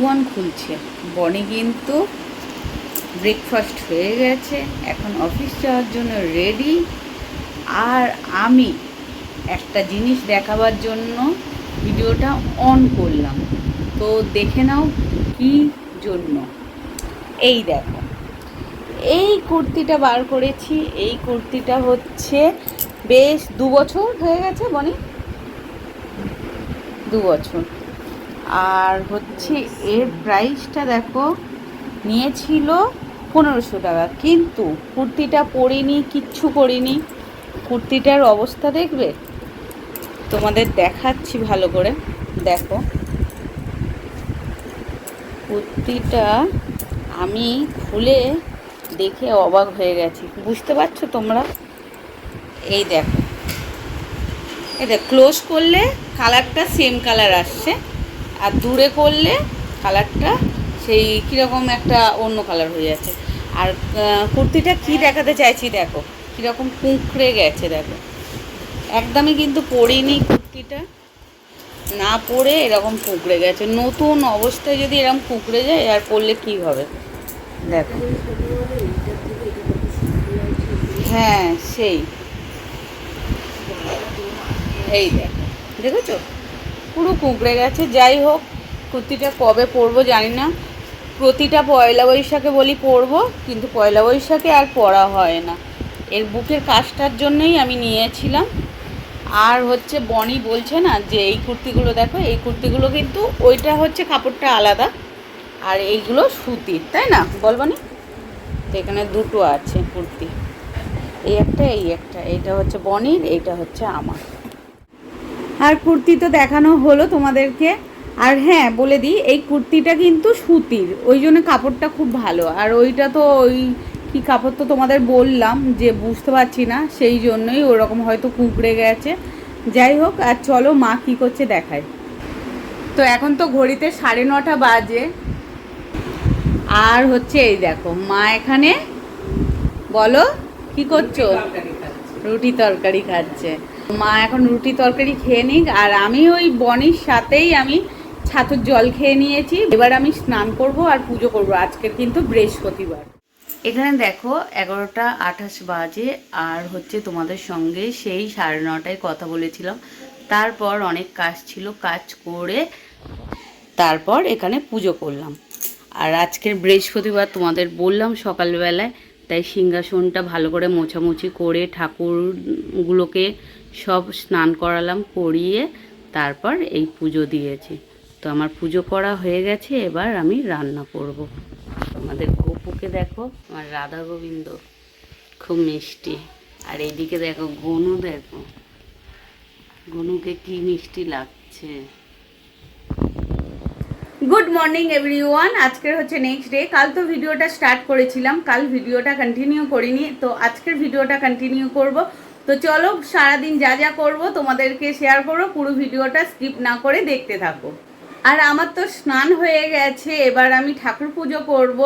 One খুলছে। বনি কিন্তু ব্রেকফাস্ট হয়ে গেছে। এখন অফিস যাওয়ার জন্য রেডি আর আমি একটা জিনিস দেখাবার জন্য ভিডিওটা অন করলাম। তো দেখে নাও কি জন্য। এই দেখো। এই কুর্তিটা বার করেছি। এই কুর্তিটা হচ্ছে বেশ দু বছর হয়ে গেছে বনি? দু বছর। আর হচ্ছে এর প্রাইসটা দেখো, নিয়েছিল পনেরোশো টাকা। কিন্তু কুর্তিটা পরিনি, কিচ্ছু করিনি। কুর্তিটার অবস্থা দেখবে? তোমাদের দেখাচ্ছি ভালো করে। দেখো। কুর্তিটা আমি খুলে দেখে অবাক হয়ে গেছি। বুঝতে পারছ তোমরা? এই দেখো। দেখ ক্লোজ করলে কালারটা সেম কালার আসছে। আর দূরে করলে কালারটা সেই কীরকম একটা অন্য কালার হয়ে যাচ্ছে। আর কুর্তিটা কি দেখাতে চাইছি দেখো, কীরকম কুঁকড়ে গেছে দেখো। একদমই কিন্তু পরিনি কুর্তিটা। না পরে এরকম কুঁকড়ে গেছে। নতুন অবস্থায় যদি এরকম কুঁকড়ে যায়, আর পরলে কি হবে? দেখো। হ্যাঁ সেই। এই দেখো। দেখেছ? পুরো কুঁকড়ে গেছে। যাই হোক, কুর্তিটা কবে পরবো জানি না। প্রতিটা পয়লা বৈশাখে বলি পরবো, কিন্তু পয়লা বৈশাখে আর পরা হয় না। এর বুকের কাজটার জন্যই আমি নিয়েছিলাম। আর হচ্ছে বনি বলছে না যে, এই কুর্তিগুলো দেখো, এই কুর্তিগুলো কিন্তু ওইটা হচ্ছে কাপড়টা আলাদা, আর এইগুলো সুতির, তাই না? বল বনি, তো এখানে দুটো আছে কুর্তি। এই একটা এই একটা, এইটা হচ্ছে বনির, এইটা হচ্ছে আমার। আর কুর্তি তো দেখানো হলো তোমাদেরকে। আর হ্যাঁ বলে দিই, এই কুর্তিটা কিন্তু সুতির, ওই জন্য কাপড়টা খুব ভালো। আর ওইটা তো ওই কি কাপড় তো তোমাদের বললাম যে বুঝতে পারছি না, সেই জন্যই ওরকম হয়তো কুঁকড়ে গেছে। যাই হোক, আর চলো মা কি করছে দেখায়। তো এখন তো ঘড়িতে সাড়ে নটা বাজে। আর হচ্ছে এই দেখো, মা এখানে, বলো, কি করছ? রুটি তরকারি খাচ্ছে। মা এখন রুটি তরকারি খেয়ে নিক, আর আমি ওই বনির সাথেই আমি ছাতুর জল খেয়ে নিয়েছি। এবার আমি স্নান করব আর পুজো করব। আজকের কিন্তু বৃহস্পতিবার। এখানে দেখো এগারোটা আঠাশ বাজে, আর হচ্ছে তোমাদের সঙ্গে সেই সাড়ে নটায় কথা বলেছিলাম। তারপর অনেক কাজ ছিল, কাজ করে তারপর এখানে পুজো করলাম। আর আজকের বৃহস্পতিবার তোমাদের বললাম সকালবেলায়, তাই সিংহাসনটা ভালো করে মোছামুছি করে ঠাকুরগুলোকে সব স্নান করালাম করিয়ে তারপর এই পুজো দিয়েছি। তো আমার পুজো করা হয়ে গেছে, এবার আমি রান্না করব। আমাদের গপুকে দেখো, আমার রাধা গোবিন্দ, খুব মিষ্টি। আর এইদিকে দেখো, গনু দেখো। গনুকে কি মিষ্টি লাগছে। গুড মর্নিং এভরিওয়ান আজকের হচ্ছে নেক্সট ডে কাল তো ভিডিওটা স্টার্ট করেছিলাম, কাল ভিডিওটা কন্টিনিউ করিনি। তো আজকের ভিডিওটা কন্টিনিউ করব। তো চলো সারাদিন যা যা করব তোমাদেরকে শেয়ার করব পুরো ভিডিওটা স্কিপ না করে দেখতে থাকো। আর আমার তো স্নান হয়ে গেছে এবার আমি ঠাকুর পুজো করব।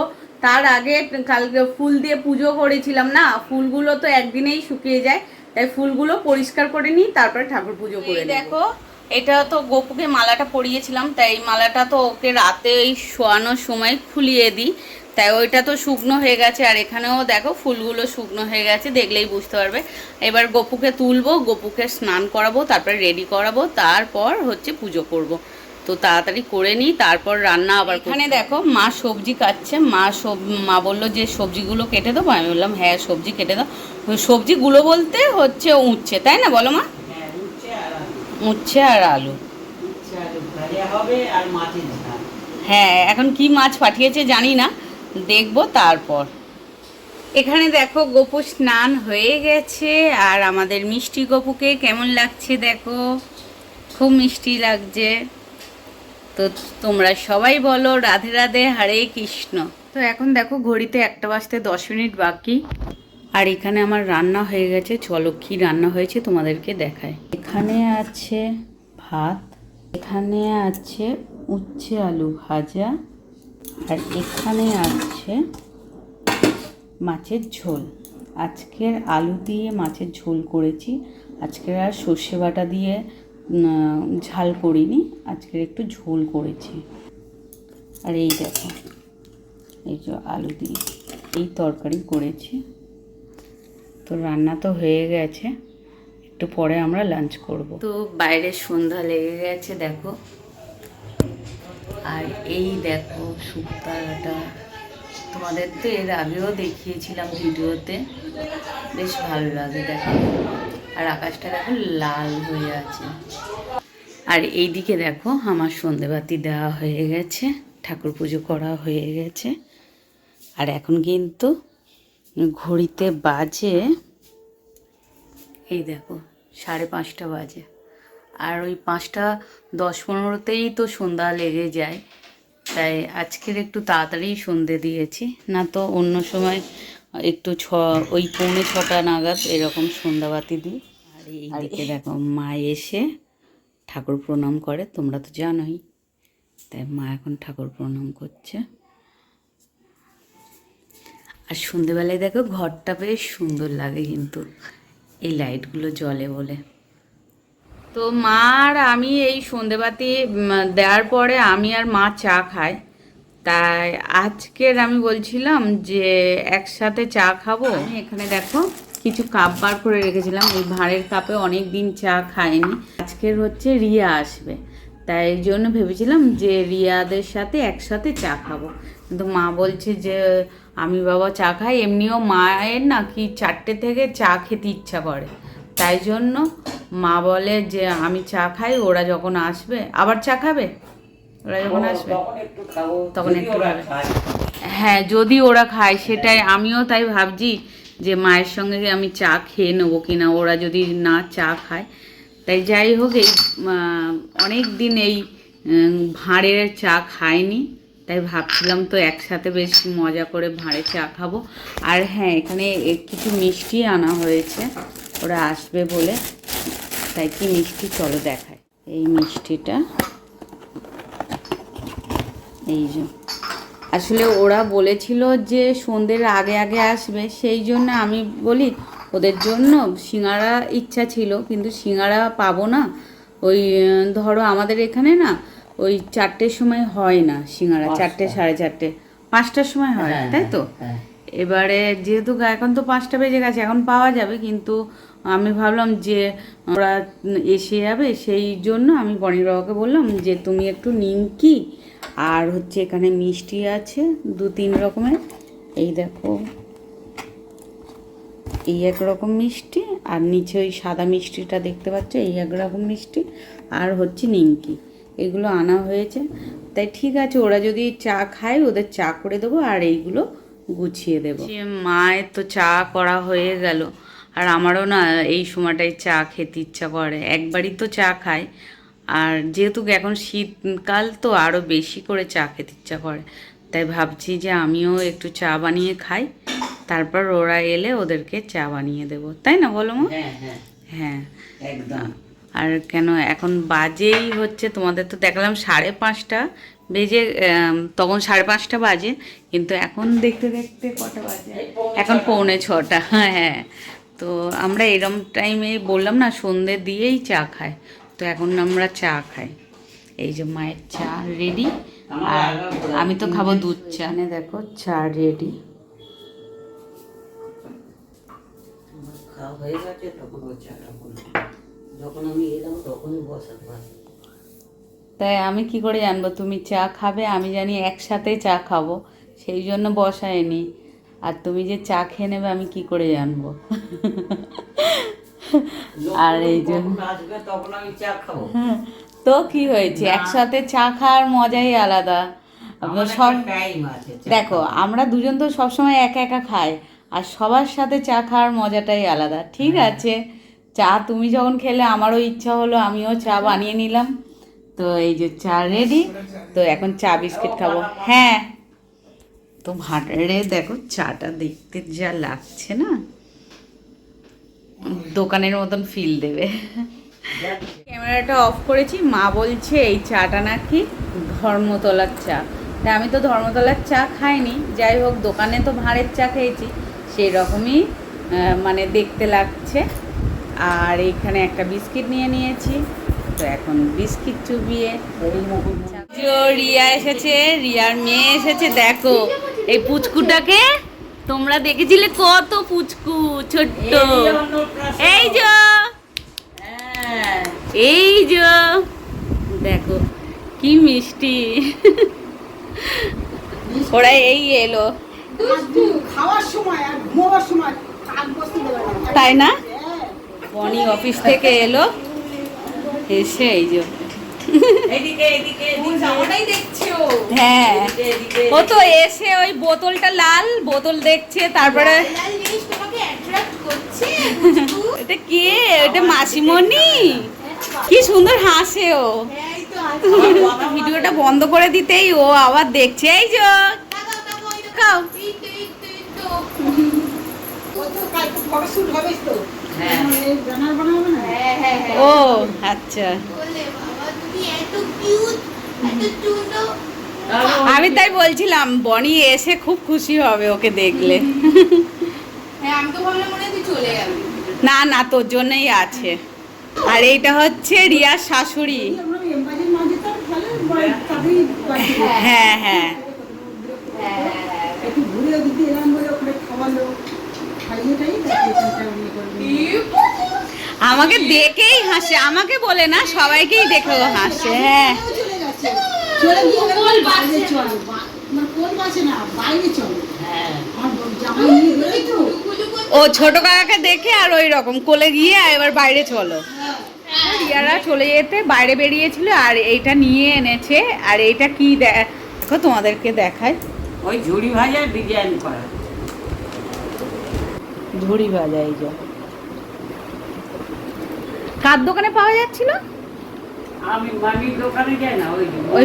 তার আগে কালকে ফুল দিয়ে পুজো করেছিলাম না ফুলগুলো তো একদিনেই শুকিয়ে যায় তাই ফুলগুলো পরিষ্কার করে নিই তারপরে ঠাকুর পুজো করে দেখো এটা তো গোপুকে মালাটা পরিয়েছিলাম তাই মালাটা তো ওকে রাতে ওই শোয়ানোর সময় খুলিয়ে দিই। তাই ওইটা তো শুকনো হয়ে গেছে আর এখানেও দেখো ফুলগুলো শুকনো হয়ে গেছে দেখলেই বুঝতে পারবে। এবার গোপুকে তুলবো গোপুকে স্নান করাবো তারপরে রেডি করাবো তারপর হচ্ছে পুজো করব। তো তাড়াতাড়ি করে নিই তারপর রান্না আবার এখানে দেখো মা সবজি কাটছে মা সব মা বলল যে সবজিগুলো কেটে দেবো আমি বললাম হ্যাঁ সবজি কেটে দাও। ওই সবজিগুলো বলতে হচ্ছে উচ্ছে তাই না বলো মা? উচ্ছে আর আলু। হ্যাঁ এখন কি মাছ পাঠিয়েছে জানি না দেখব তারপর। এখানে দেখো গপু স্নান হয়ে গেছে আর আমাদের মিষ্টি গপুকে কেমন লাগছে দেখো? খুব মিষ্টি লাগছে। তো তোমরা সবাই বলো রাধে রাধে হরে কৃষ্ণ। তো এখন দেখো ঘড়িতে একটা বাজতে দশ মিনিট বাকি। আর এখানে আমার রান্না হয়ে গেছে। চলো কি রান্না হয়েছে তোমাদেরকে দেখায় এখানে আছে ভাত এখানে আছে উচ্ছে আলু ভাজা। আর এখানে আছে মাছের ঝোল। আজকের আলু দিয়ে মাছের ঝোল করেছি। আজকের আর সর্ষে বাটা দিয়ে ঝাল করিনি। আজকের একটু ঝোল করেছি। আর এই দেখো, এই যে আলু দিয়ে এই তরকারি করেছি। তো রান্না তো হয়ে গেছে। একটু পরে আমরা লাঞ্চ করব। তো বাইরে সন্ধ্যা লেগে গেছে, দেখো। আর এই দেখো শুক্তারাটা। তোমাদের তো এর আগেও দেখিয়েছিলাম ভিডিওতে। বেশ ভালো লাগে দেখো। আর আকাশটা দেখো লাল হয়ে আছে। আর এই দিকে দেখো আমার সন্ধেবাতি দেওয়া হয়ে গেছে, ঠাকুর পুজো করা হয়ে গেছে। আর এখন কিন্তু ঘড়িতে বাজে, এই দেখো, সাড়ে পাঁচটা বাজে। আর ওই পাঁচটা দশ পনেরোতেই তো সন্ধ্যা লেগে যায়। তাই আজকের একটু তাড়াতাড়ি সন্ধে দিয়েছি না তো অন্য সময় একটু ছ ওই পৌনে ছটা নাগাদ এরকম সন্ধ্যাবাতি দিই। আর এই দিকে দেখো মা এসে ঠাকুর প্রণাম করে তোমরা তো জানোই। তাই মা এখন ঠাকুর প্রণাম করছে। আর সন্ধেবেলায় দেখো ঘরটা বেশ সুন্দর লাগে কিন্তু এই লাইটগুলো জ্বলে বলে। তো মা আর আমি এই সন্ধেবাতি দেওয়ার পরে আমি আর মা চা খাই। তাই আজকের আমি বলছিলাম যে একসাথে চা খাব। আমি এখানে দেখো কিছু কাপ বার করে রেখেছিলাম। ওই ভাঁড়ের কাপে অনেক দিন চা খাইনি। আজকের হচ্ছে রিয়া আসবে। তাই জন্য ভেবেছিলাম যে রিয়াদের সাথে একসাথে চা খাব। কিন্তু মা বলছে যে আমি বাবা চা খাই, এমনিও মায়ের না কি চারটে থেকে চা খেতে ইচ্ছা করে। তাই জন্য মা বলে যে আমি চা খাই ওরা যখন আসবে আবার চা খাবে? ওরা যখন আসবে? তখন একটু খাব। হ্যাঁ যদি ওরা খায় সেটাই আমিও তাই ভাবছি যে মায়ের সঙ্গে আমি চা খেয়ে নেব কিনা ওরা যদি না চা খায়। তাই যাই হোক এই অনেক দিন এই ভাঁড়ের চা খাইনি। তাই ভাবছিলাম তো একসাথে বেশ মজা করে ভাঁড়ে চা খাব। আর হ্যাঁ এখানে কিছু মিষ্টি আনা হয়েছে। ওরা আসবে বলে তাই কি মিষ্টি চলো দেখায়। এই মিষ্টিটা এই যে। আসলে ওরা বলেছিল যে সন্ধ্যের আগে আগে আসবে সেই জন্য আমি বলি ওদের জন্য সিঙ্গারা ইচ্ছা ছিল কিন্তু সিঙ্গারা পাবো না। ওই ধরো আমাদের এখানে না ওই চারটের সময় হয় না সিঙ্গারা চারটে সাড়ে চারটে পাঁচটার সময় হয় হ্যাঁ, তাই তো? হ্যাঁ। এবারে যেহেতু এখন তো পাঁচটা বেজে গেছে, এখন পাওয়া যাবে, কিন্তু আমি ভাবলাম যে ওরা এসে যাবে, সেই জন্য আমি বনির বাবাকে বললাম যে তুমি একটু নিমকি আর হচ্ছে এখানে মিষ্টি আছে, দু তিন রকমের। এই দেখো, এই এক রকম মিষ্টি আর নিচে ওই সাদা মিষ্টিটা দেখতে পাচ্ছ, এই এক রকম মিষ্টি আর হচ্ছে নিমকি। এগুলো আনা হয়েছে। তাই ঠিক আছে, ওরা যদি চা খায়, ওদের চা করে দেবো, আর এইগুলো গুছিয়ে দেবো। মায়ের তো চা করা হয়ে গেল। আর আমারও না এই সময়টায় চা খেতে ইচ্ছা করে। একবারই তো চা খাই। আর যেহেতু এখন শীতকাল তো আরও বেশি করে চা খেতে ইচ্ছা করে। তাই ভাবছি যে আমিও একটু চা বানিয়ে খাই। তারপর ওরা এলে ওদেরকে চা বানিয়ে দেবো। তাই না বলো মা? হ্যাঁ হ্যাঁ। হ্যাঁ। একদম। আর কেন এখন বাজেই হচ্ছে। তোমাদের তো দেখলাম সাড়ে পাঁচটা। বেজে তখন সাড়ে পাঁচটা বাজে কিন্তু এখন দেখতে দেখতে কটা বাজে? এখন পৌনে ছটা হ্যাঁ তো আমরা এরম টাইমে বললাম না সন্ধে দিয়েই চা খাই। তো এখন আমরা চা খাই। এই যে মায়ের চা রেডি আর আমি তো খাব দুধ চা। নে দেখো চা রেডি খাওয়া হয়ে গেছে তখন যখন আমি এলাম তখনই পারি তাই আমি কি করে জানব? তুমি চা খাবে আমি জানি একসাথে চা খাব। সেই জন্য বসায়নি। আর তুমি যে চা খেয়ে নেবে আমি কি করে জানব? আর এই যে যখন আসবে তখন আমি চা খাব। হ্যাঁ, তো কি হয়েছে? একসাথে চা খাওয়ার মজাই আলাদা। সব দেখো আমরা দুজন তো সবসময় একা একা খাই। আর সবার সাথে চা খাওয়ার মজাটাই আলাদা। ঠিক আছে? চা তুমি যখন খেলে আমারও ইচ্ছা হলো আমিও চা বানিয়ে নিলাম। তো এই যে চা রেডি তো এখন চা বিস্কিট খাব। হ্যাঁ। তো ভাটারে দেখো চাটা দেখতে যা লাগছে না। দোকানের মতন ফিল দেবে। ক্যামেরাটা অফ করেছি, মা বলছে এই চাটা নাকি ধর্মতলার চা। তা আমি তো ধর্মতলার চা খাইনি, যাই হোক, দোকানে তো ভাঁড়ের চা খেয়েছি। সেই রকমই মানে দেখতে লাগছে। আর এখানে একটা বিস্কিট নিয়ে নিয়েছি। তো এখন বিস্কিট চুবিয়ে রিয়া এসেছে রিয়ার মেয়ে এসেছে দেখো এই পুচকুটাকে তোমরা দেখেছিলে কত পুচকু ছোট্ট। এই যে হ্যাঁ এই যে। দেখো কি মিষ্টি। ওরা এই এলো। খাওয়ার সময় আর ঘুমাবার সময় কাক বসতে দেবে না। তাই না। বনি অফিস থেকে এলো। এসে এই যে এদিকে এদিকে এদিকে হ্যাঁ। ও তো এসে ওই বোতলটা লাল বোতল দেখছে তারপরে এটা কে? এটা মাসিমণি? কি সুন্দর হাসে ও। ভিডিওটা বন্ধ করে দিতেই ও আবার দেখছে। এই যে খাও। হ্যাঁ। ও আচ্ছা। আমি তাই বলছিলাম বনি এসে খুব খুশি হবে ওকে দেখলে। না না তোর জন্যই আছে। আর এইটা হচ্ছে রিয়ার শাশুড়ি। হ্যাঁ হ্যাঁ। আমাকে দেখেই হাসে, আমাকে বলে না, সবাইকেই দেখে হাসে হ্যাঁ। ও ছোট কাকাকে দেখে আর ওই রকম, কোলে গিয়ে এবার বাইরে চলো। রিয়ারা চলে যেতে, বাইরে বেরিয়েছিল আর এইটা নিয়ে এনেছে, আর এইটা কি দেখো তোমাদেরকে দেখায়। ওই ঝুড়ি ভাজা ডিজাইন করা। ঝুড়ি ভাজা এই যে। কার দোকানে পাওয়া যাচ্ছিল? আমি মামির দোকানে যাই না ওই ওই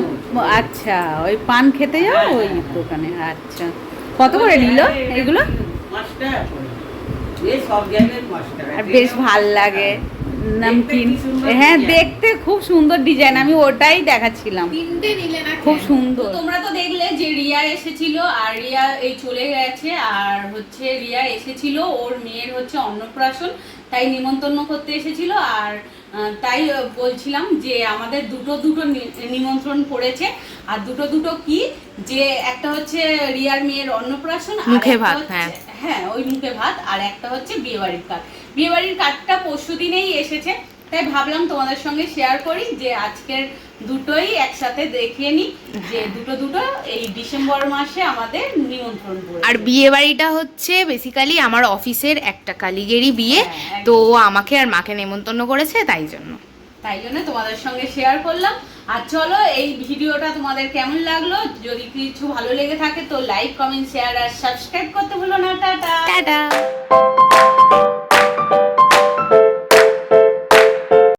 আচ্ছা ওই পান খেতে যাও ওই দোকানে আচ্ছা। কত করে নিল এগুলো? পাঁচ টাকা এই সব জায়গায় পাঁচ টাকা। আর বেশ ভালো লাগে। নামকিন। হ্যাঁ দেখতে খুব সুন্দর ডিজাইন আমি ওটাই দেখাচ্ছিলাম। খুব সুন্দর। তোমরা তো দেখলে যে রিয়া এসেছিল আর রিয়া এই চলে গেছে আর হচ্ছে রিয়া এসেছিল ওর মেয়ের হচ্ছে অন্নপ্রাশন তাই নিমন্ত্রণ করতে এসেছিল আর তাই বলছিলাম যে আমাদের দুটো দুটো নিমন্ত্রণ পড়েছে আর দুটো দুটো কি? যে একটা হচ্ছে রিয়ার মেয়ের অন্নপ্রাশন আর মুখে ভাত, হ্যাঁ। হ্যাঁ ওই মুখে ভাত আর একটা হচ্ছে বিয়েবাড়ির কার্ড। বিয়েবাড়ির কার্ডটা পরশু দিনেই এসেছে তাই ভাবলাম তোমাদের সঙ্গে শেয়ার করি যে আজকের দুটোই একসাথে দেখিয়ে নিই যে দুটো দুটো এই ডিসেম্বর মাসে আমাদের নিমন্ত্রণ। আর বিয়ে বাড়িটা হচ্ছে বেসিক্যালি আমার অফিসের একটা কালিগেরই বিয়ে তো আমাকে আর মাকে নেমন্তন্ন করেছে তাই জন্য। তাই জন্য তোমাদের সঙ্গে শেয়ার করলাম। আর চলো, এই ভিডিওটা তোমাদের কেমন লাগল? যদি কিছু ভালো লেগে থাকে তো লাইক কমেন্ট শেয়ার আর সাবস্ক্রাইব করতে ভুলো না। টাটা। টাটা।